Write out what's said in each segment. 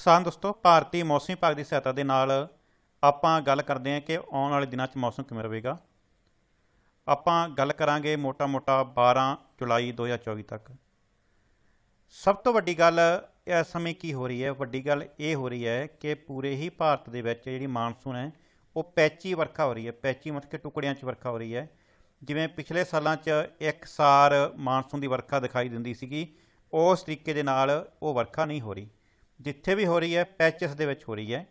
ਕਿਸਾਨ ਦੋਸਤੋ, ਭਾਰਤੀ ਮੌਸਮੀ ਵਿਭਾਗ ਦੀ ਸਹਾਇਤਾ ਦੇ ਨਾਲ ਆਪਾਂ ਗੱਲ ਕਰਦੇ ਹਾਂ ਕਿ ਆਉਣ ਵਾਲੇ ਦਿਨਾਂ 'ਚ ਮੌਸਮ ਕਿਵੇਂ ਰਹੇਗਾ। ਆਪਾਂ ਗੱਲ ਕਰਾਂਗੇ ਮੋਟਾ-ਮੋਟਾ 12 ਜੁਲਾਈ 2024 ਤੱਕ। ਸਭ ਤੋਂ ਵੱਡੀ ਗੱਲ ਇਸ ਸਮੇਂ ਕੀ ਹੋ ਰਹੀ ਹੈ? ਵੱਡੀ ਗੱਲ ਇਹ ਹੋ ਰਹੀ ਹੈ ਕਿ ਪੂਰੇ ਹੀ ਭਾਰਤ ਦੇ ਵਿੱਚ ਜਿਹੜੀ ਮਾਨਸੂਨ ਹੈ, ਉਹ ਪੈਚੀ ਵਰਖਾ ਹੋ ਰਹੀ ਹੈ। ਪੈਚੀ ਮਤਲਬ ਕਿ ਟੁਕੜਿਆਂ 'ਚ ਵਰਖਾ ਹੋ ਰਹੀ ਹੈ। ਜਿਵੇਂ ਪਿਛਲੇ ਸਾਲਾਂ 'ਚ ਇੱਕ ਸਾਰ ਮਾਨਸੂਨ ਦੀ ਵਰਖਾ ਦਿਖਾਈ ਦਿੰਦੀ ਸੀਗੀ, ਉਸ ਤਰੀਕੇ ਦੇ ਨਾਲ ਉਹ ਵਰਖਾ ਨਹੀਂ ਹੋ ਰਹੀ। ਜਿੱਥੇ ਵੀ ਹੋ ਰਹੀ ਹੈ ਪੈਚਸ ਦੇ ਵਿੱਚ ਹੋ ਰਹੀ ਹੈ।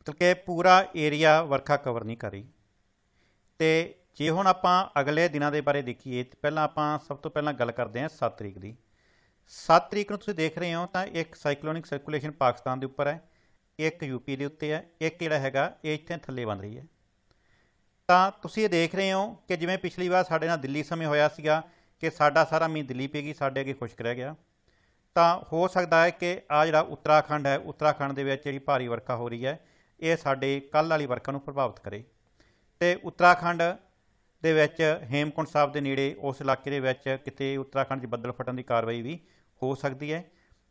ਮਤਲਬ ਕਿ ਪੂਰਾ ਏਰੀਆ ਵਰਖਾ ਕਵਰ ਨਹੀਂ ਕਰ ਰਹੀ। ਤੇ ਜੇ ਹੁਣ ਆਪਾਂ ਅਗਲੇ ਦਿਨਾਂ ਦੇ ਬਾਰੇ ਦੇਖੀਏ, ਤੇ ਪਹਿਲਾਂ ਆਪਾਂ ਸਭ ਤੋਂ ਪਹਿਲਾਂ ਗੱਲ ਕਰਦੇ ਹਾਂ 7 ਤਰੀਕ ਦੀ। 7 ਤਰੀਕ ਨੂੰ ਤੁਸੀਂ ਦੇਖ ਰਹੇ ਹੋ ਤਾਂ ਇੱਕ ਸਾਈਕਲੋਨਿਕ ਸਰਕੂਲੇਸ਼ਨ ਪਾਕਿਸਤਾਨ ਦੇ ਉੱਪਰ ਹੈ, ਇੱਕ ਯੂਪੀ ਦੇ ਉੱਤੇ ਹੈ, ਇੱਕ ਜਿਹੜਾ ਹੈਗਾ ਇਹ ਇੱਥੇ ਥੱਲੇ ਬਣ ਰਹੀ ਹੈ। ਤਾਂ ਤੁਸੀਂ ਇਹ ਦੇਖ ਰਹੇ ਹੋ ਕਿ ਜਿਵੇਂ ਪਿਛਲੀ ਵਾਰ ਸਾਡੇ ਨਾਲ ਦਿੱਲੀ ਸਮੇਂ ਹੋਇਆ ਸੀਗਾ, ਕਿ ਸਾਡਾ ਸਾਰਾ ਮੀਂਹ ਦਿੱਲੀ ਪੈ ਗਈ, ਸਾਡੇ ਅੱਗੇ ਖੁਸ਼ਕ ਰਹਿ ਗਿਆ। ਤਾਂ ਹੋ ਸਕਦਾ ਹੈ ਕਿ ਆ ਜਿਹੜਾ ਉੱਤਰਾਖੰਡ ਹੈ, ਉੱਤਰਾਖੰਡ ਦੇ ਵਿੱਚ ਜਿਹੜੀ ਭਾਰੀ ਵਰਖਾ ਹੋ ਰਹੀ ਹੈ, ਇਹ ਸਾਡੇ ਕੱਲ੍ਹ ਵਾਲੀ ਵਰਖਾ ਨੂੰ ਪ੍ਰਭਾਵਿਤ ਕਰੇ। ਤੇ ਉੱਤਰਾਖੰਡ ਦੇ ਵਿੱਚ ਹੇਮਕੁੰਟ ਸਾਹਿਬ ਦੇ ਨੇੜੇ ਉਸ ਇਲਾਕੇ ਦੇ ਵਿੱਚ ਕਿਤੇ ਉੱਤਰਾਖੰਡ 'ਚ ਬੱਦਲ ਫਟਣ ਦੀ ਕਾਰਵਾਈ ਵੀ ਹੋ ਸਕਦੀ ਹੈ।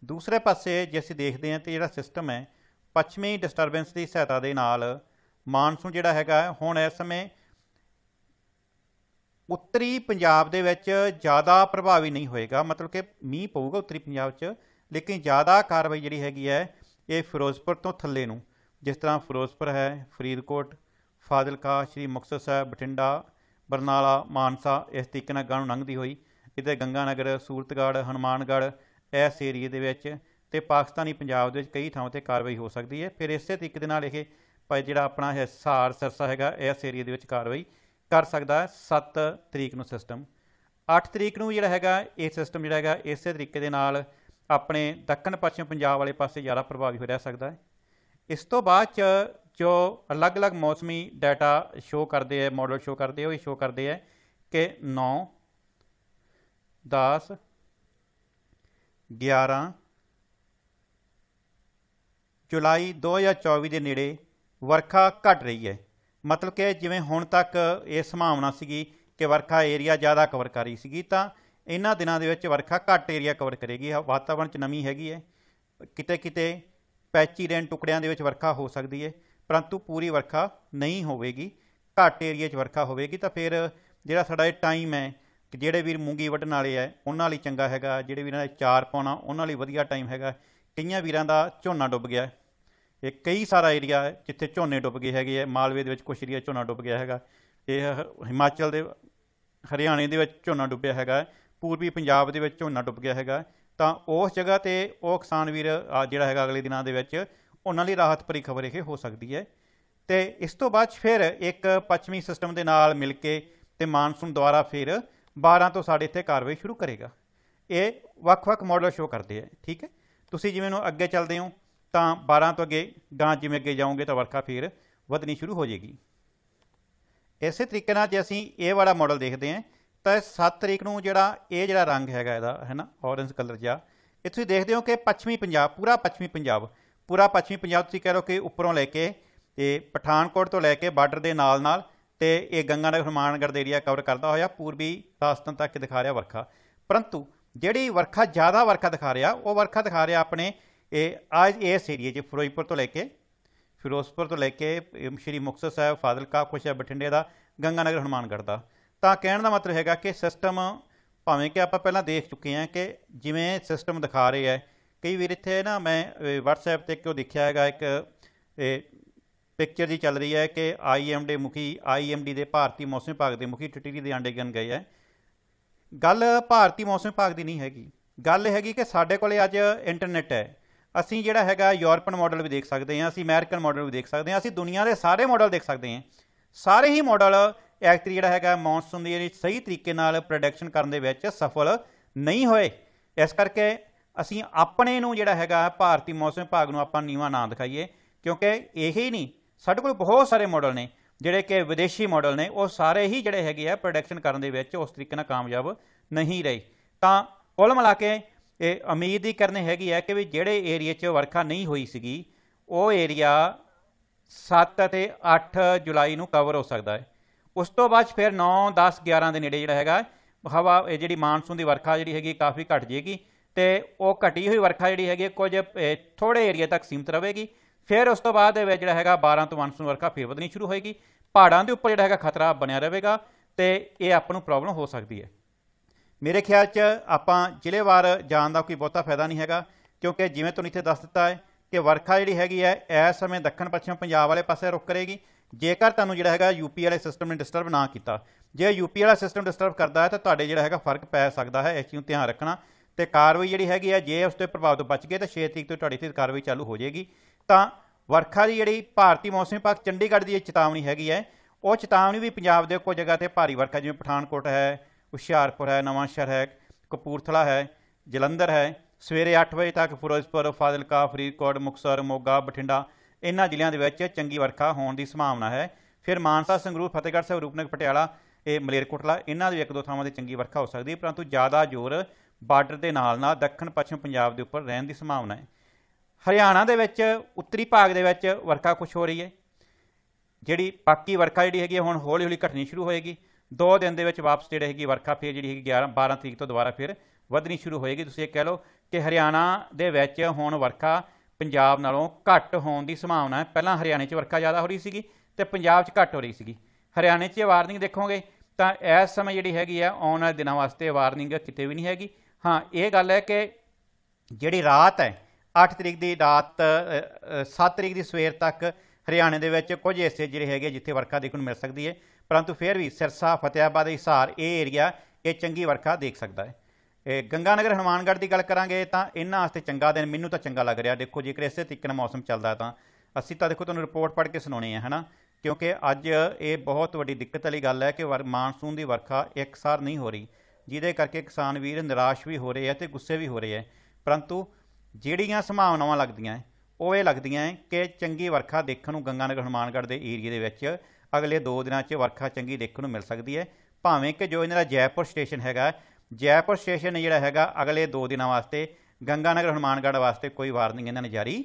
ਦੂਸਰੇ ਪਾਸੇ ਜੇ ਅਸੀਂ ਦੇਖਦੇ ਹਾਂ ਤੇ ਜਿਹੜਾ ਸਿਸਟਮ ਹੈ, ਪੱਛਮੀ ਡਿਸਟਰਬੈਂਸ ਦੀ ਸਹਾਇਤਾ ਦੇ ਨਾਲ ਮਾਨਸੂਨ ਜਿਹੜਾ ਹੈਗਾ, ਹੁਣ ਇਸ ਸਮੇਂ ਉੱਤਰੀ ਪੰਜਾਬ ਦੇ ਵਿੱਚ ਜ਼ਿਆਦਾ ਪ੍ਰਭਾਵੀ ਨਹੀਂ ਹੋਏਗਾ। ਮਤਲਬ ਕਿ ਮੀਂਹ ਪਊਗਾ ਉੱਤਰੀ ਪੰਜਾਬ 'ਚ, ਲੇਕਿਨ ਜ਼ਿਆਦਾ ਕਾਰਵਾਈ ਜਿਹੜੀ ਹੈਗੀ ਹੈ, ਇਹ ਫਿਰੋਜ਼ਪੁਰ ਤੋਂ ਥੱਲੇ ਨੂੰ। ਜਿਸ ਤਰ੍ਹਾਂ ਫਿਰੋਜ਼ਪੁਰ ਹੈ, ਫਰੀਦਕੋਟ, ਫਾਜ਼ਿਲਕਾ, ਸ਼੍ਰੀ ਮੁਕਤਸਰ ਸਾਹਿਬ, ਬਠਿੰਡਾ, ਬਰਨਾਲਾ, ਮਾਨਸਾ, ਇਸ ਤਰੀਕੇ ਨਾਲ ਗਾਂ ਨੂੰ ਲੰਘਦੀ ਹੋਈ। ਇੱਧਰ ਗੰਗਾਨਗਰ, ਸੂਰਤਗੜ੍ਹ, ਹਨੂਮਾਨਗੜ੍ਹ, ਇਸ ਏਰੀਏ ਦੇ ਵਿੱਚ ਤੇ ਪਾਕਿਸਤਾਨੀ ਪੰਜਾਬ ਦੇ ਵਿੱਚ ਕਈ ਥਾਵਾਂ ਤੇ ਕਾਰਵਾਈ ਹੋ ਸਕਦੀ ਹੈ। ਫਿਰ ਇਸੇ ਤਰੀਕੇ ਦੇ ਨਾਲ ਇਹ ਭਾਈ ਜਿਹੜਾ ਆਪਣਾ ਹੈ ਸਾਰ ਸਰਸਾ ਹੈਗਾ, ਇਸ ਏਰੀਏ ਦੇ ਵਿੱਚ ਕਾਰਵਾਈ ਕਰ ਸਕਦਾ ਹੈ 7 ਤਰੀਕ ਨੂੰ ਸਿਸਟਮ 8 ਤਰੀਕ ਨੂੰ ਜਿਹੜਾ ਹੈਗਾ, ਇਹ ਸਿਸਟਮ ਜਿਹੜਾ ਹੈਗਾ, ਇਸੇ ਤਰੀਕੇ ਦੇ ਨਾਲ ਆਪਣੇ ਦੱਖਣ ਪੱਛਮ ਪੰਜਾਬ ਵਾਲੇ ਪਾਸੇ ਜ਼ਿਆਦਾ ਪ੍ਰਭਾਵੀ ਹੋ ਰਹਿ ਸਕਦਾ ਹੈ। ਇਸ ਤੋਂ ਬਾਅਦ ਚ ਜੋ ਅਲੱਗ-ਅਲੱਗ ਮੌਸਮੀ ਡਾਟਾ ਸ਼ੋ ਕਰਦੇ ਆ ਮਾਡਲ ਸ਼ੋ ਕਰਦੇ ਆ ਉਹ ਸ਼ੋ ਕਰਦੇ ਆ ਕਿ 9 10 11 ਜੁਲਾਈ 2024 ਦੇ ਨੇੜੇ ਵਰਖਾ ਘਟ ਰਹੀ ਹੈ। ਮਤਲਬ ਕਿ ਜਿਵੇਂ ਹੁਣ ਤੱਕ ਇਹ ਸੰਭਾਵਨਾ ਸੀਗੀ ਕਿ ਵਰਖਾ ਏਰੀਆ ਜ਼ਿਆਦਾ ਕਵਰ ਕਰ ਰਹੀ ਸੀਗੀ, ਤਾਂ ਇਹਨਾਂ ਦਿਨਾਂ ਦੇ ਵਿੱਚ ਵਰਖਾ ਘੱਟ ਏਰੀਆ ਕਵਰ ਕਰੇਗੀ। ਵਾਤਾਵਰਣ 'ਚ ਨਮੀ ਹੈਗੀ ਹੈ। ਕਿਤੇ ਕਿਤੇ ਪੈਚੀ ਰੇਨ ਟੁਕੜਿਆਂ ਦੇ ਵਿੱਚ ਵਰਖਾ ਹੋ ਸਕਦੀ ਹੈ, ਪਰੰਤੂ ਪੂਰੀ ਵਰਖਾ ਨਹੀਂ ਹੋਵੇਗੀ। ਘੱਟ ਏਰੀਆ 'ਚ ਵਰਖਾ ਹੋਵੇਗੀ ਤਾਂ ਫਿਰ ਜਿਹੜਾ ਸਾਡਾ ਇਹ ਟਾਈਮ ਹੈ ਕਿ ਜਿਹੜੇ ਵੀਰ ਮੂੰਗੀ ਵੱਢਣ ਵਾਲੇ ਆ ਉਹਨਾਂ ਲਈ ਚੰਗਾ ਹੈਗਾ। ਜਿਹੜੇ ਵੀਰਾਂ ਨੇ ਚਾਰ ਪਾਉਣਾ, ਉਹਨਾਂ ਲਈ ਵਧੀਆ ਟਾਈਮ ਹੈਗਾ। ਕਈਆਂ ਵੀਰਾਂ ਦਾ ਝੋਨਾ ਡੁੱਬ ਗਿਆ। ਇਹ ਕਈ ਸਾਰਾ ਏਰੀਆ ਹੈ ਜਿੱਥੇ ਝੋਨੇ ਡੁੱਬ ਗਏ ਹੈਗੇ ਆ, ਮਾਲਵੇ ਦੇ ਵਿੱਚ ਕੁਛ ਏਰੀਆ ਝੋਨਾ ਡੁੱਬ ਗਿਆ ਹੈਗਾ। ਇਹ ਹ- ਹਿਮਾਚਲ ਦੇ, ਹਰਿਆਣੇ ਦੇ ਵਿੱਚ ਝੋਨਾ ਡੁੱਬਿਆ ਹੈਗਾ। ਪੂਰਬੀ ਪੰਜਾਬ ਦੇ ਵਿੱਚ ਝੋਨਾ ਡੁੱਬ ਗਿਆ ਹੈਗਾ। ਤਾਂ ਉਸ ਜਗ੍ਹਾ ਤੇ ਉਹ ਕਿਸਾਨ ਵੀਰ ਜਿਹੜਾ ਹੈਗਾ ਅਗਲੇ ਦਿਨਾਂ ਦੇ ਵਿੱਚ, ਉਹਨਾਂ ਲਈ ਰਾਹਤ ਭਰੀ ਖਬਰ ਇਹ ਹੋ ਸਕਦੀ ਹੈ। ਤੇ ਇਸ ਤੋਂ ਬਾਅਦ 'ਚ ਫਿਰ ਇੱਕ ਪੱਛਮੀ ਸਿਸਟਮ ਦੇ ਨਾਲ ਮਿਲ ਕੇ ਤੇ ਮਾਨਸੂਨ ਦੁਆਰਾ ਫਿਰ 12 ਤੋਂ ਸਾਡੇ ਇੱਥੇ ਕਾਰਵਾਈ ਸ਼ੁਰੂ ਕਰੇਗਾ। ਇਹ ਵੱਖ-ਵੱਖ ਮਾਡਲ ਸ਼ੋ ਕਰਦੇ ਆ, ਠੀਕ ਹੈ? ਤੁਸੀਂ ਜਿਵੇਂ ਨੂੰ ਅੱਗੇ ਚੱਲਦੇ ਹੋ ਤਾਂ 12 ਤੋਂ ਅੱਗੇ ਗਾਂ ਜਿਵੇਂ ਅੱਗੇ ਜਾਓਗੇ ਤਾਂ ਵਰਖਾ ਫਿਰ ਵਧਣੀ ਸ਼ੁਰੂ ਹੋ ਜਾਏਗੀ। ਇਸੇ ਤਰੀਕੇ ਨਾਲ ਜੇ ਅਸੀਂ ਇਹ ਵਾਲਾ ਮਾਡਲ ਦੇਖਦੇ ਹਾਂ, ਤਾਂ 7 ਤਰੀਕ ਨੂੰ ਜਿਹੜਾ, ਇਹ ਜਿਹੜਾ ਰੰਗ ਹੈਗਾ ਇਹਦਾ, ਹੈ ਨਾ ਔਰੇਂਜ ਕਲਰ ਜਿਹਾ, ਇਹ ਤੁਸੀਂ ਦੇਖਦੇ ਹੋ ਕਿ ਪੱਛਮੀ ਪੰਜਾਬ, ਪੂਰਾ ਪੱਛਮੀ ਪੰਜਾਬ, ਪੂਰਾ ਪੱਛਮੀ ਪੰਜਾਬ ਤੁਸੀਂ ਕਹਿ ਲਓ ਕਿ ਉੱਪਰੋਂ ਲੈ ਕੇ ਤੇ ਪਠਾਨਕੋਟ ਤੋਂ ਲੈ ਕੇ ਬਾਰਡਰ ਦੇ ਨਾਲ ਨਾਲ ਤੇ ਇਹ ਗੰਗਾ ਨਗਰ ਹਨੂਮਾਨਗੜ੍ਹ ਦਾ ਏਰੀਆ ਕਵਰ ਕਰਦਾ ਹੋਇਆ, ਪੂਰਬੀ ਰਾਜਸਥਾਨ ਤੱਕ ਦਿਖਾ ਰਿਹਾ ਵਰਖਾ। ਪਰੰਤੂ ਜਿਹੜੀ ਵਰਖਾ, ਜ਼ਿਆਦਾ ਵਰਖਾ ਦਿਖਾ ਰਿਹਾ, ਉਹ ਵਰਖਾ ਦਿਖਾ ਰਿਹਾ ਆਪਣੇ ਇਹ ਅੱਜ ਇਸ ਏਰੀਏ 'ਚ ਫਿਰੋਜ਼ਪੁਰ ਤੋਂ ਲੈ ਕੇ ਫਿਰੋਜ਼ਪੁਰ ਤੋਂ ਲੈ ਕੇ ਸ਼੍ਰੀ ਮੁਕਤਸਰ ਸਾਹਿਬ ਫਾਜ਼ਿਲਕਾ ਕੁਛ ਹੈ ਬਠਿੰਡੇ ਦਾ ਗੰਗਾਨਗਰ ਹਨੂਮਾਨਗੜ੍ਹ ਦਾ। ਤਾਂ ਕਹਿਣ ਦਾ ਮਤਲਬ ਹੈਗਾ ਕਿ ਸਿਸਟਮ ਭਾਵੇਂ ਕਿ ਆਪਾਂ ਪਹਿਲਾਂ ਦੇਖ ਚੁੱਕੇ ਹਾਂ ਕਿ ਜਿਵੇਂ ਸਿਸਟਮ ਦਿਖਾ ਰਹੇ ਹੈ ਕਈ ਵਾਰ ਇੱਥੇ ਨਾ ਮੈਂ ਅ, WhatsApp ਤੇ ਕਿਉਂ ਦੇਖਿਆ ਹੈਗਾ ਇੱਕ ਇਹ ਪਿਕਚਰ ਦੀ ਚੱਲ ਰਹੀ ਹੈ ਕਿ ਆਈਐਮਡੀ ਮੁਖੀ ਆਈਐਮਡੀ ਦੇ ਭਾਰਤੀ ਮੌਸਮ ਵਿਭਾਗ ਦੇ ਮੁਖੀ ਟਟੀਰੀ ਦੇ ਆਂਡੇ ਗਨ ਗਏ ਹੈ। ਗੱਲ ਭਾਰਤੀ ਮੌਸਮ ਵਿਭਾਗ ਦੀ ਨਹੀਂ ਹੈਗੀ। ਗੱਲ ਹੈਗੀ ਕਿ ਸਾਡੇ ਕੋਲੇ ਅੱਜ ਇੰਟਰਨੈਟ ਹੈ। ਅਸੀਂ ਜਿਹੜਾ ਹੈਗਾ ਯੂਰਪੀਅਨ ਮਾਡਲ ਵੀ ਦੇਖ ਸਕਦੇ ਹਾਂ, ਅਸੀਂ ਅਮਰੀਕਨ ਮਾਡਲ ਵੀ ਦੇਖ ਸਕਦੇ ਹਾਂ, ਅਸੀਂ ਦੁਨੀਆ ਦੇ ਸਾਰੇ ਮਾਡਲ ਦੇਖ ਸਕਦੇ ਹਾਂ। ਸਾਰੇ ਹੀ ਮਾਡਲ ਐਕਚੁਅਲੀ ਜਿਹੜਾ ਹੈਗਾ ਮੌਨਸੂਨ ਦੀ ਜਿਹੜੀ ਸਹੀ ਤਰੀਕੇ ਨਾਲ ਪ੍ਰੋਡਕਸ਼ਨ ਕਰਨ ਦੇ ਵਿੱਚ ਸਫਲ ਨਹੀਂ ਹੋਏ। ਇਸ ਕਰਕੇ ਅਸੀਂ ਆਪਣੇ ਨੂੰ ਜਿਹੜਾ ਹੈਗਾ ਭਾਰਤੀ ਮੌਸਮ ਵਿਭਾਗ ਨੂੰ ਆਪਾਂ ਨੀਵਾ ਨਾ ਦਿਖਾਈਏ, ਕਿਉਂਕਿ ਇਹ ਹੀ ਨਹੀਂ, ਸਾਡੇ ਕੋਲ ਬਹੁਤ ਸਾਰੇ ਮਾਡਲ ਨੇ, ਜਿਹੜੇ ਕਿ ਵਿਦੇਸ਼ੀ ਮਾਡਲ ਨੇ, ਉਹ ਸਾਰੇ ਹੀ ਜਿਹੜੇ ਹੈਗੇ ਆ ਪ੍ਰੋਡਕਸ਼ਨ ਕਰਨ ਦੇ ਵਿੱਚ ਉਸ ਤਰੀਕੇ ਨਾਲ ਕਾਮਯਾਬ ਨਹੀਂ ਰਹੇ। ਤਾਂ ਕੁੱਲ ਮਿਲਾ ਕੇ ਇਹ ਉਮੀਦ ਹੀ ਕਰਨੀ ਹੈਗੀ ਹੈ ਕਿ ਵੀ ਜਿਹੜੇ ਏਰੀਆ 'ਚ ਵਰਖਾ ਨਹੀਂ ਹੋਈ ਸੀਗੀ ਉਹ ਏਰੀਆ 7 ਅਤੇ 8 ਜੁਲਾਈ ਨੂੰ ਕਵਰ ਹੋ ਸਕਦਾ ਹੈ। ਉਸ ਤੋਂ ਬਾਅਦ 'ਚ ਫਿਰ 9 10 11 ਦੇ ਨੇੜੇ ਜਿਹੜਾ ਹੈਗਾ ਹਵਾ ਜਿਹੜੀ ਮਾਨਸੂਨ ਦੀ ਵਰਖਾ ਜਿਹੜੀ ਹੈਗੀ ਕਾਫੀ ਘਟ ਜਾਏਗੀ ਤੇ ਉਹ ਘਟੀ ਹੋਈ ਵਰਖਾ ਜਿਹੜੀ ਹੈਗੀ ਕੁਝ ਅਹ, ਥੋੜੇ ਏਰੀਆ ਤੱਕ ਸੀਮਤ ਰਹੇਗੀ। ਫਿਰ ਉਸ ਤੋਂ ਬਾਅਦ ਦੇ ਵਿੱਚ ਜਿਹੜਾ ਹੈਗਾ 12 ਤੋਂ ਮਾਨਸੂਨ ਵਰਖਾ ਫਿਰ ਵਧਣੀ ਸ਼ੁਰੂ ਹੋਏਗੀ। ਪਹਾੜਾਂ ਦੇ ਉੱਪਰ ਜਿਹੜਾ ਹੈਗਾ ਖਤਰਾ ਬਣਿਆ ਰਹੇਗਾ ਤੇ ਇਹ ਆਪਾਂ ਨੂੰ ਪ੍ਰੋਬਲਮ ਹੋ ਸਕਦੀ ਹੈ। ਮੇਰੇ ਖਿਆਲ 'ਚ ਆਪਾਂ ਜ਼ਿਲ੍ਹੇਵਾਰ ਜਾਣ ਦਾ ਕੋਈ ਬਹੁਤਾ ਫਾਇਦਾ ਨਹੀਂ ਹੈਗਾ, ਕਿਉਂਕਿ ਜਿਵੇਂ ਤੁਹਾਨੂੰ ਇੱਥੇ ਦੱਸ ਦਿੱਤਾ ਹੈ ਕਿ ਵਰਖਾ ਜਿਹੜੀ ਹੈਗੀ ਹੈ, ਇਸ ਸਮੇਂ ਦੱਖਣ ਪੱਛਮ ਪੰਜਾਬ ਵਾਲੇ ਪਾਸੇ ਰੁਕ ਕਰੇਗੀ। ਜੇਕਰ ਤੁਹਾਨੂੰ ਜਿਹੜਾ ਹੈਗਾ ਯੂਪੀ ਵਾਲੇ ਸਿਸਟਮ ਨੇ ਡਿਸਟਰਬ ਨਾ ਕੀਤਾ, ਜੇ ਯੂਪੀ ਵਾਲਾ ਸਿਸਟਮ ਡਿਸਟਰਬ ਕਰਦਾ ਹੈ ਤਾਂ ਤੁਹਾਡੇ ਜਿਹੜਾ ਹੈਗਾ ਫ਼ਰਕ ਪੈ ਸਕਦਾ ਹੈ, ਇਸ ਨੂੰ ਧਿਆਨ ਰੱਖਣਾ। ਤੇ ਕਾਰਵਾਈ ਜਿਹੜੀ ਹੈਗੀ ਹੈ, ਜੇ ਉਸ ਤੇ ਪ੍ਰਭਾਵ ਤੋਂ ਬਚ ਗਏ ਤਾਂ 6 ਤਰੀਕ ਤੋਂ ਤੁਹਾਡੀ ਇੱਥੇ ਕਾਰਵਾਈ ਚਾਲੂ ਹੋ ਜਾਏਗੀ। ਤਾਂ ਵਰਖਾ ਦੀ ਜਿਹੜੀ ਭਾਰਤੀ ਮੌਸਮ ਵਿਭਾਗ ਚੰਡੀਗੜ੍ਹ ਦੀ ਚੇਤਾਵਨੀ ਹੈਗੀ ਹੈ, ਉਹ ਚੇਤਾਵਨੀ ਵੀ ਪੰਜਾਬ ਦੇ ਕੁਝ ਜਗ੍ਹਾ ਤੇ ਭਾਰੀ ਵਰਖਾ ਜਿਵੇਂ ਪਠਾਨਕੋਟ ਹੈ ਹੁਸ਼ਿਆਰਪੁਰ ਹੈ ਨਵਾਂਸ਼ਹਿਰ ਹੈ, ਕਪੂਰਥਲਾ ਹੈ, ਜਲੰਧਰ ਹੈ। ਸਵੇਰੇ 8 ਵਜੇ ਤੱਕ ਫਿਰੋਜ਼ਪੁਰ, ਫਾਜ਼ਿਲਕਾ, ਫਰੀਦਕੋਟ, ਮੁਕਤਸਰ, ਮੋਗਾ, ਬਠਿੰਡਾ ਇਹਨਾਂ ਜ਼ਿਲ੍ਹਿਆਂ ਦੇ ਵਿੱਚ ਚੰਗੀ ਵਰਖਾ ਹੋਣ ਦੀ ਸੰਭਾਵਨਾ ਹੈ। ਫਿਰ ਮਾਨਸਾ, ਸੰਗਰੂਰ, ਫਤਿਹਗੜ੍ਹ ਸਾਹਿਬ, ਰੂਪਨਗਰ, ਪਟਿਆਲਾ, ਇਹ ਮਲੇਰਕੋਟਲਾ ਇਹਨਾਂ ਦੇ ਇੱਕ ਦੋ ਥਾਵਾਂ ਤੇ ਚੰਗੀ ਵਰਖਾ ਹੋ ਸਕਦੀ ਹੈ, ਪਰੰਤੂ ਜ਼ਿਆਦਾ ਜ਼ੋਰ ਬਾਰਡਰ ਦੇ ਨਾਲ ਨਾਲ ਦੱਖਣ, ਪੱਛਮ ਪੰਜਾਬ ਦੇ ਉੱਪਰ ਰਹਿਣ ਦੀ ਸੰਭਾਵਨਾ ਹੈ। ਹਰਿਆਣਾ ਦੇ ਵਿੱਚ, ਉੱਤਰੀ ਭਾਗ ਦੇ ਵਿੱਚ ਵਰਖਾ ਕੁਛ ਹੋ ਰਹੀ ਹੈ। ਜਿਹੜੀ ਬਾਕੀ ਵਰਖਾ ਜਿਹੜੀ ਹੈਗੀ ਹੈ, ਹੁਣ ਹੌਲੀ ਹੌਲੀ ਘਟਣੀ ਸ਼ੁਰੂ ਹੋਏਗੀ। ਦੋ ਦਿਨ ਦੇ ਵਿੱਚ ਵਾਪਸ ਜਿਹੜੀ ਹੈਗੀ ਵਰਖਾ ਫਿਰ ਜਿਹੜੀ ਹੈਗੀ 11 12 ਤਰੀਕ ਤੋਂ ਦੁਬਾਰਾ ਫਿਰ ਵਧਣੀ ਸ਼ੁਰੂ ਹੋਏਗੀ। ਤੁਸੀਂ ਇਹ ਕਹਿ ਲਓ ਕਿ ਹਰਿਆਣਾ ਦੇ ਵਿੱਚ ਹੁਣ ਵਰਖਾ ਪੰਜਾਬ ਨਾਲੋਂ ਘੱਟ ਹੋਣ ਦੀ ਸੰਭਾਵਨਾ ਹੈ। ਪਹਿਲਾਂ ਹਰਿਆਣੇ 'ਚ ਵਰਖਾ ਜ਼ਿਆਦਾ ਹੋ ਰਹੀ ਸੀਗੀ ਤੇ ਪੰਜਾਬ 'ਚ ਘੱਟ ਹੋ ਰਹੀ ਸੀਗੀ। ਹਰਿਆਣੇ 'ਚ ਵਾਰਨਿੰਗ ਦੇਖੋਗੇ ਤਾਂ ਇਸ ਸਮੇਂ ਜਿਹੜੀ ਹੈਗੀ ਆ, ਆਉਣ ਵਾਲੇ ਦਿਨਾਂ ਵਾਸਤੇ ਵਾਰਨਿੰਗ ਕਿਤੇ ਵੀ ਨਹੀਂ ਹੈਗੀ। ਹਾਂ, ਇਹ ਗੱਲ ਹੈ ਕਿ ਜਿਹੜੀ ਰਾਤ ਹੈ 8 ਤਰੀਕ ਦੀ ਰਾਤ 7 ਤਰੀਕ ਦੀ ਸਵੇਰ ਤੱਕ ਹਰਿਆਣੇ ਦੇ ਵਿੱਚ ਕੁਝ ਹਿੱਸੇ ਜਿਹੜੇ ਹੈਗੇ ਜਿੱਥੇ ਵਰਖਾ ਦੇਖਣ ਨੂੰ ਮਿਲ ਸਕਦੀ ਹੈ। ਪਰੰਤੂ ਫਿਰ ਵੀ ਸਿਰਸਾ ਫਤਿਆਬਾਦ ਹਿਸਾਰ ਇਹ ਏਰੀਆ ਇਹ ਚੰਗੀ ਵਰਖਾ ਦੇਖ ਸਕਦਾ ਹੈ। ਇਹ ਗੰਗਾਨਗਰ, ਹਨੂਮਾਨਗੜ੍ਹ ਦੀ ਗੱਲ ਕਰਾਂਗੇ ਤਾਂ ਇਹਨਾਂ ਵਾਸਤੇ ਚੰਗਾ ਦਿਨ, ਮੈਨੂੰ ਤਾਂ ਚੰਗਾ ਲੱਗ ਰਿਹਾ। ਦੇਖੋ, ਜੇਕਰ ਇਸੇ ਤਰੀਕੇ ਨਾਲ ਮੌਸਮ ਚੱਲਦਾ ਤਾਂ। ਅਸੀਂ ਤਾਂ ਦੇਖੋ, ਤੁਹਾਨੂੰ ਰਿਪੋਰਟ ਪੜ੍ਹ ਕੇ ਸੁਣਾਉਣੀ ਹੈ, ਹਨਾ? ਕਿਉਂਕਿ ਅੱਜ ਇਹ ਬਹੁਤ ਵੱਡੀ ਦਿੱਕਤ ਵਾਲੀ ਗੱਲ ਹੈ ਕਿ ਵਰ, ਮਾਨਸੂਨ ਦੀ ਵਰਖਾ ਇੱਕਸਾਰ ਨਹੀਂ ਹੋ ਰਹੀ, ਜਿਹਦੇ ਕਰਕੇ ਕਿਸਾਨ ਵੀਰ ਨਿਰਾਸ਼ ਵੀ ਹੋ ਰਹੇ ਹੈ ਤੇ ਗੁੱਸੇ ਵੀ ਹੋ ਰਹੇ ਹੈ। ਪਰੰਤੂ ਜਿਹੜੀਆਂ ਸੰਭਾਵਨਾਵਾਂ ਲੱਗਦੀਆਂ ਉਹ ਇਹ ਲੱਗਦੀਆਂ ਹੈ ਕਿ ਚੰਗੀ ਵਰਖਾ ਦੇਖਣ ਨੂੰ ਗੰਗਾਨਗਰ, ਹਨੂਮਾਨਗੜ੍ਹ ਦੇ ਏਰੀਏ ਦੇ ਵਿੱਚ ਅਗਲੇ 2 ਦਿਨਾਂ 'ਚ ਵਰਖਾ ਚੰਗੀ ਦੇਖਣ ਨੂੰ ਮਿਲ ਸਕਦੀ ਹੈ। ਭਾਵੇਂ ਕਿ ਜੋ ਇਹਨਾਂ ਦਾ ਜੈਪੁਰ ਸਟੇਸ਼ਨ ਹੈਗਾ, ਜੈਪੁਰ ਸਟੇਸ਼ਨ ਜਿਹੜਾ ਹੈਗਾ, ਅਗਲੇ 2 ਦਿਨਾਂ ਵਾਸਤੇ ਗੰਗਾਨਗਰ, ਹਨੂਮਾਨਗੜ੍ਹ ਵਾਸਤੇ ਕੋਈ ਵਾਰਨਿੰਗ ਇਹਨਾਂ ਨੇ ਜਾਰੀ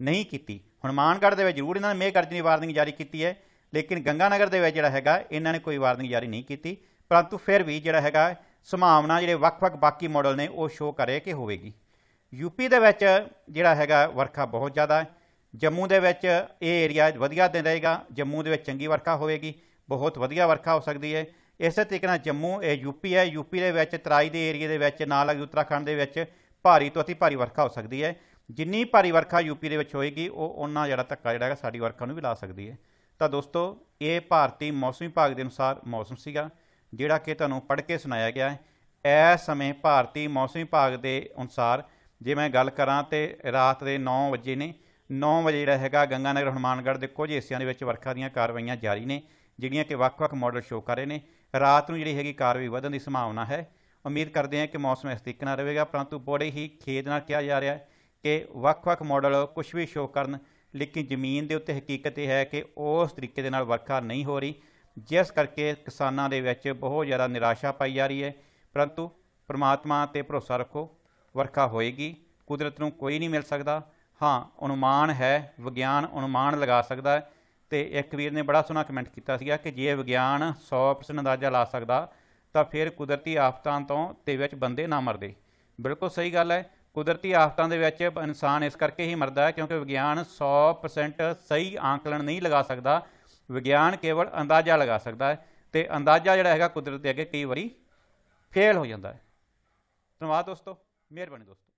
ਨਹੀਂ ਕੀਤੀ। ਹਨੂਮਾਨਗੜ੍ਹ ਦੇ ਵਿੱਚ ਜ਼ਰੂਰ ਇਹਨਾਂ ਨੇ ਮੇਘ ਗਰਜਨ ਦੀ ਵਾਰਨਿੰਗ ਜਾਰੀ ਕੀਤੀ ਹੈ, ਲੇਕਿਨ ਗੰਗਾਨਗਰ ਦੇ ਵਿੱਚ ਜਿਹੜਾ ਹੈਗਾ, ਇਹਨਾਂ ਨੇ ਕੋਈ ਵਾਰਨਿੰਗ ਜਾਰੀ ਨਹੀਂ ਕੀਤੀ। ਪਰੰਤੂ ਫਿਰ ਵੀ ਜਿਹੜਾ ਹੈਗਾ, ਸੰਭਾਵਨਾ ਜਿਹੜੇ ਵੱਖ-ਵੱਖ ਬਾਕੀ ਮਾਡਲ ਨੇ, ਉਹ ਸ਼ੋਅ ਕਰੇ ਕਿ ਹੋਵੇਗੀ। ਯੂਪੀ ਦੇ ਵਿੱਚ ਜਿਹੜਾ ਹੈਗਾ, ਵਰਖਾ ਬਹੁਤ ਜ਼ਿਆਦਾ ਹੈ। ਜੰਮੂ ਦੇ ਵਿੱਚ ਇਹ ਏਰੀਆ ਵਧੀਆ ਦਿਨ ਰਹੇਗਾ, ਜੰਮੂ ਦੇ ਵਿੱਚ ਚੰਗੀ ਵਰਖਾ ਹੋਵੇਗੀ, ਬਹੁਤ ਵਧੀਆ ਵਰਖਾ ਹੋ ਸਕਦੀ ਹੈ। ਇਸੇ ਤਰੀਕੇ ਨਾਲ ਜੰਮੂ, ਇਹ ਯੂਪੀ ਹੈ ਯੂਪੀ ਦੇ ਵਿੱਚ ਤਰਾਈ ਦੇ ਏਰੀਏ ਦੇ ਵਿੱਚ, ਨਾਲ ਲੱਗੇ ਉੱਤਰਾਖੰਡ ਦੇ ਵਿੱਚ ਭਾਰੀ ਤੋਂ ਅਤੀ ਭਾਰੀ ਵਰਖਾ ਹੋ ਸਕਦੀ ਹੈ। ਜਿੰਨੀ ਭਾਰੀ ਵਰਖਾ ਯੂਪੀ ਦੇ ਵਿੱਚ ਹੋਏਗੀ, ਉਹ ਉਹਨਾਂ ਜਿਹੜਾ ਧੱਕਾ ਜਿਹੜਾ ਹੈਗਾ ਸਾਡੀ ਵਰਖਾ ਨੂੰ ਵੀ ਲਾ ਸਕਦੀ ਹੈ। ਤਾਂ ਦੋਸਤੋ, ਇਹ ਭਾਰਤੀ ਮੌਸਮੀ ਵਿਭਾਗ ਦੇ ਅਨੁਸਾਰ ਮੌਸਮ ਸੀਗਾ, ਜਿਹੜਾ ਕਿ ਤੁਹਾਨੂੰ ਪੜ੍ਹ ਕੇ ਸੁਣਾਇਆ ਗਿਆ ਹੈ। ਇਸ ਸਮੇਂ ਭਾਰਤੀ ਮੌਸਮੀ ਵਿਭਾਗ ਦੇ ਅਨੁਸਾਰ ਜੇ ਮੈਂ ਗੱਲ ਕਰਾਂ ਤੇ ਰਾਤ ਦੇ 9 ਵਜੇ ਨੇ 9 ਵਜੇ ਜਿਹੜਾ ਹੈਗਾ ਗੰਗਾਨਗਰ ਹਨੂਮਾਨਗੜ੍ਹ ਦੇ ਕੁਝ ਹਿੱਸਿਆਂ ਦੇ ਵਿੱਚ ਵਰਖਾ ਦੀਆਂ ਕਾਰਵਾਈਆਂ ਜਾਰੀ ਨੇ, ਜਿਹੜੀਆਂ ਕਿ ਵੱਖ-ਵੱਖ ਮਾਡਲ ਸ਼ੋਅ ਕਰ ਰਹੇ ਨੇ। ਰਾਤ ਨੂੰ ਜਿਹੜੀ ਹੈਗੀ ਕਾਰਵਾਈ ਵਧਣ ਦੀ ਸੰਭਾਵਨਾ ਹੈ। ਉਮੀਦ ਕਰਦੇ ਹਾਂ ਕਿ ਮੌਸਮ ਇਸ ਤਰੀਕੇ ਨਾਲ ਰਹੇਗਾ, ਪਰੰਤੂ ਬੜੇ ਹੀ ਖੇਦ ਨਾਲ ਕਿਹਾ ਜਾ ਰਿਹਾ ਹੈ ਕਿ ਵੱਖ-ਵੱਖ ਮਾਡਲ ਕੁਝ ਵੀ ਸ਼ੋਅ ਕਰਨ, ਲੇਕਿਨ ਜ਼ਮੀਨ ਦੇ ਉੱਤੇ ਹਕੀਕਤ ਇਹ ਹੈ ਕਿ ਉਸ ਤਰੀਕੇ ਦੇ ਨਾਲ ਵਰਖਾ ਨਹੀਂ ਹੋ ਰਹੀ, ਜਿਸ ਕਰਕੇ ਕਿਸਾਨਾਂ ਦੇ ਵਿੱਚ ਬਹੁਤ ਜ਼ਿਆਦਾ ਨਿਰਾਸ਼ਾ ਪਾਈ ਜਾ ਰਹੀ ਹੈ। ਪਰੰਤੂ ਪ੍ਰਮਾਤਮਾ ਤੇ ਭਰੋਸਾ ਰੱਖੋ, ਵਰਖਾ ਹੋਏਗੀ, ਕੁਦਰਤ ਨੂੰ ਕੋਈ ਨਹੀਂ ਮਿਲ ਸਕਦਾ। ਹਾਂ, ਅਨੁਮਾਨ ਹੈ, ਵਿਗਿਆਨ ਅਨੁਮਾਨ ਲਗਾ ਸਕਦਾ ਹੈ। ਤੇ ਇੱਕ ਵੀਰ ਨੇ ਬੜਾ ਸੋਹਣਾ ਕਮੈਂਟ ਕੀਤਾ ਸੀਗਾ ਕਿ ਜੇ ਵਿਗਿਆਨ 100% ਅੰਦਾਜ਼ਾ ਲਾ ਸਕਦਾ, ਤਾਂ ਫਿਰ ਕੁਦਰਤੀ ਆਫਤਾਂ ਤੋਂ ਤੇ ਵਿੱਚ ਬੰਦੇ ਨਾ ਮਰਦੇ। ਬਿਲਕੁਲ ਸਹੀ ਗੱਲ ਹੈ। ਕੁਦਰਤੀ ਆਫਤਾਂ ਦੇ ਵਿੱਚ ਇਨਸਾਨ ਇਸ ਕਰਕੇ ਹੀ ਮਰਦਾ ਹੈ ਕਿਉਂਕਿ ਵਿਗਿਆਨ 100% ਸਹੀ ਆਂਕਲਣ ਨਹੀਂ ਲਗਾ ਸਕਦਾ। ਵਿਗਿਆਨ ਕੇਵਲ ਅੰਦਾਜ਼ਾ ਲਗਾ ਸਕਦਾ ਹੈ ਤੇ ਅੰਦਾਜ਼ਾ ਜਿਹੜਾ ਹੈਗਾ ਕੁਦਰਤ ਦੇ ਅੱਗੇ ਕਈ ਵਾਰੀ ਫੇਲ ਹੋ ਜਾਂਦਾ ਹੈ। ਧੰਨਵਾਦ ਦੋਸਤੋ। ਮਿਹਰਬਾਨੀ ਦੋਸਤੋ।